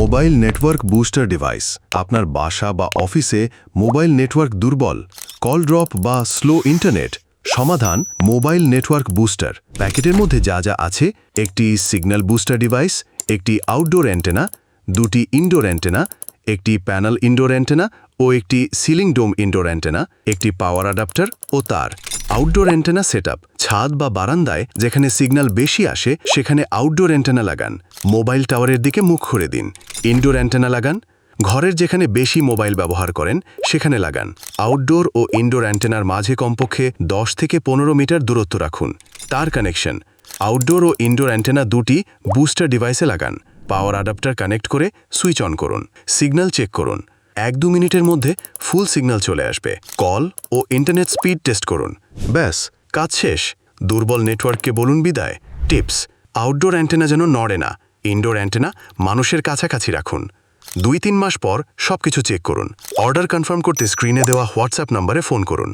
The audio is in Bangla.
Mobile network booster device. আপনার বাসা বা অফিসে মোবাইল নেটওয়ার্ক দুর্বল, কল ড্রপ বা স্লো ইন্টারনেট, সমাধান মোবাইল নেটওয়ার্ক বুস্টার। প্যাকেটের মধ্যে যা যা আছে, একটি সিগন্যাল বুস্টার ডিভাইস, একটি আউটডোর অ্যান্টেনা, দুটি ইনডোর অ্যান্টেনা, একটি প্যানেল ইনডোর অ্যান্টেনা ও একটি সিলিং ডোম ইনডোর অ্যান্টেনা, একটি পাওয়ার অ্যাডাপ্টার ও তার। আউটডোর অ্যান্টেনা সেটআপ, ছাদ বা বারান্দায় যেখানে সিগন্যাল বেশি আসে, সেখানে আউটডোর অ্যান্টেনা লাগান। মোবাইল টাওয়ারের দিকে মুখ করে দিন। ইনডোর অ্যান্টেনা লাগান, ঘরের যেখানে বেশি মোবাইল ব্যবহার করেন, সেখানে লাগান। আউটডোর ও ইনডোর অ্যান্টেনার মাঝে কমপক্ষে দশ থেকে পনেরো মিটার দূরত্ব রাখুন। তার কানেকশন, আউটডোর ও ইনডোর অ্যান্টেনা দুটি বুস্টার ডিভাইসে লাগান। পাওয়ার অ্যাডাপ্টার কানেক্ট করে সুইচ অন করুন, সিগন্যাল চেক করুন। এক দু মিনিটের মধ্যে ফুল সিগন্যাল চলে আসবে। কল ও ইন্টারনেট স্পিড টেস্ট করুন। ব্যাস, কাজ শেষ। দুর্বল নেটওয়ার্ককে বলুন বিদায়। টিপস, আউটডোর অ্যান্টেনা যেন নড়ে না। ইনডোর অ্যান্টেনা মানুষের কাছাকাছি রাখুন। দুই তিন মাস পর সবকিছু চেক করুন। অর্ডার কনফার্ম করতে স্ক্রিনে দেওয়া হোয়াটসঅ্যাপ নম্বরে ফোন করুন।